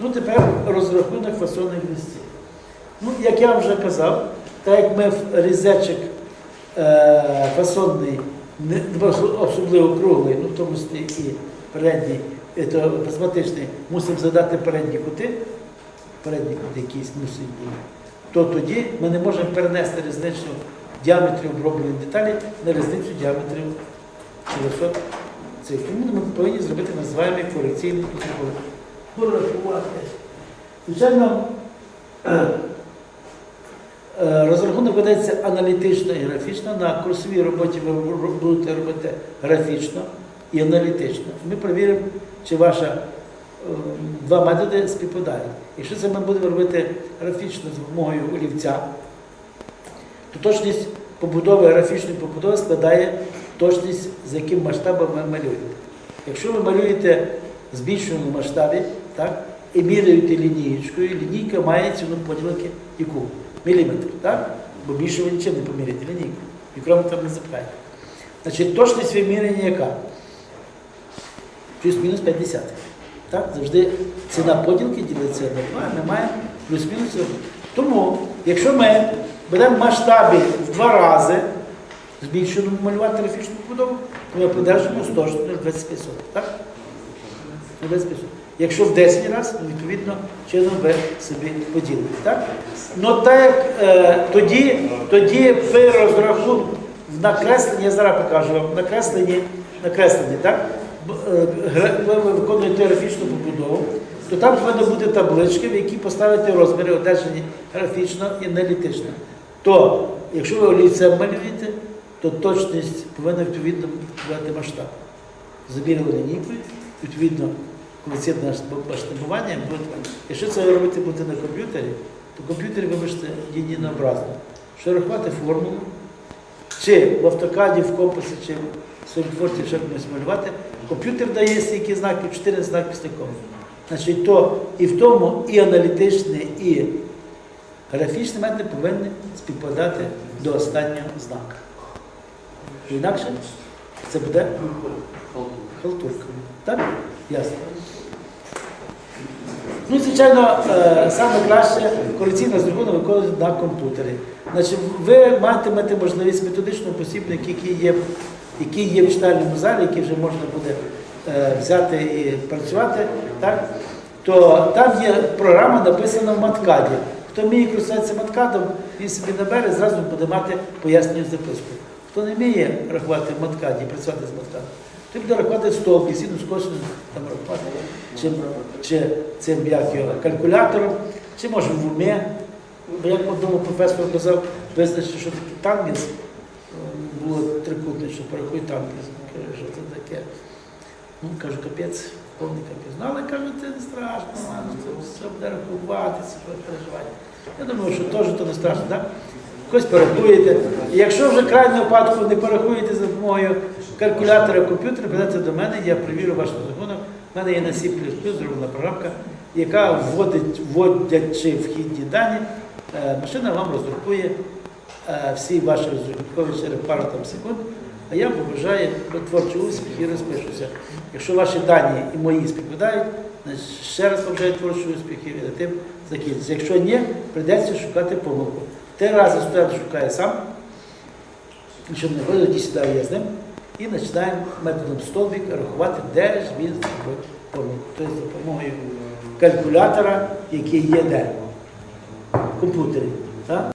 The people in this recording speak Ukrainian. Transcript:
Ну, тепер розрахунок фасонних листів. Ну, як я вже казав, так як ми в різечок е, фасонний, не особливо круглий, ну в тому числі і передній, то призматичний, мусимо задати передні кути, передні кути якісь мусить бути, то тоді ми не можемо перенести різницю діаметрів обробленої деталі на різницю діаметрів висот цих. Тому ми повинні зробити називаємо корекційний протокол. Порахувати. Звичайно, е, е, розрахунок ведеться аналітично і графічно. На курсовій роботі ви будете робити графічно і аналітично. Ми перевіримо, чи ваша е, два методи співпадають. Якщо це ми будемо робити графічно з допомогою олівця, то точність побудови графічної побудови складає точність, з яким масштабом ви малюєте. Якщо ви малюєте в збільшеному масштабі, так, і міряєте лінієчкою, лінійка має ціну поділки яку? Міліметр, так? Бо більше ви нічим не поміряєте лінійку. Мікрометр не запхаєте. Значить, точність виміряння яка? Плюс-мінус 50. Так? Завжди ціна поділки ділиться на 2, ми маємо плюс-мінус. Тому, якщо ми беремо масштабі в два рази, збільшуємо малювати графічну побудову, то ми подержимо 100 на 25 соток. Так? 25 соток. Якщо в 10 разів, ну, відповідно, чином ви собі поділите. Так? Ну так як е, тоді, тоді при розрахунку в накресленні, я зараз покажу вам, накресленні, накресленні, так? Е, ви виконуєте графічну побудову, то там повинні бути таблички, в які поставити розміри, одержані графічно і аналітично. То, якщо ви олівцем малюєте, то точність повинна відповідно відповідати масштаб. Замірили лінійкою, відповідно, коефіцієнт масштабування. Якщо це робити буде на комп'ютері, то комп'ютер, вибачте, єдинообразно. Що рахувати формулу, чи в автокаді, в компасі, чи в SolidWorks, що комусь малювати, комп'ютер дає стільки знаків, 4 знаки після коми. Значить, то і в тому і аналітичний, і графічний методи повинні співпадати до останнього знака. Інакше це буде халтурка. Так? Ясно. Ну, звичайно, е, саме краще корекційне розрахунок виконувати на комп'ютері. Значить, ви матимете можливість методичного посібника, який є, який є в читальному залі, який вже можна буде е, взяти і працювати, так? то там є програма, написана в маткаді. Хто вміє користуватися маткадом, він собі набере, зразу буде мати пояснюю записку. Хто не вміє рахувати в маткаді, працювати з маткадом, ти буде рахувати стовпи, сіну скосину, там рахувати, чи, чи цим як його, калькулятором, чи може в умі. Бо як одному професору казав, визначити, що таке тангенс, було трикутне, що порахуй тангенс. Каже, що це таке. Ну, кажу, капець, повний капець. Ну, але кажу, це не страшно, ладно, це все буде рахувати, це буде переживати. Я думаю, що теж то не страшно, так? Когось порахуєте. І якщо вже в випадку не порахуєте за допомогою калькулятора комп'ютера, прийдете до мене, я перевірю ваш розрахунок. У мене є на C++ зроблена програмка, яка вводить, вводячи вхідні дані, е, машина вам розрахує е, всі ваші розрахункові через пару там секунд. А я побажаю творчий успіх і розпишуся. Якщо ваші дані і мої співпадають, ще раз побажаю творчий успіх і на тим закінчиться. Якщо ні, прийдеться шукати помилку. Три рази студент шукає сам, щоб не тоді сідаю я з ним і починаємо методом столбик рахувати, де ж він зробив. Тобто за допомогою калькулятора, який є де? Комп'ютері.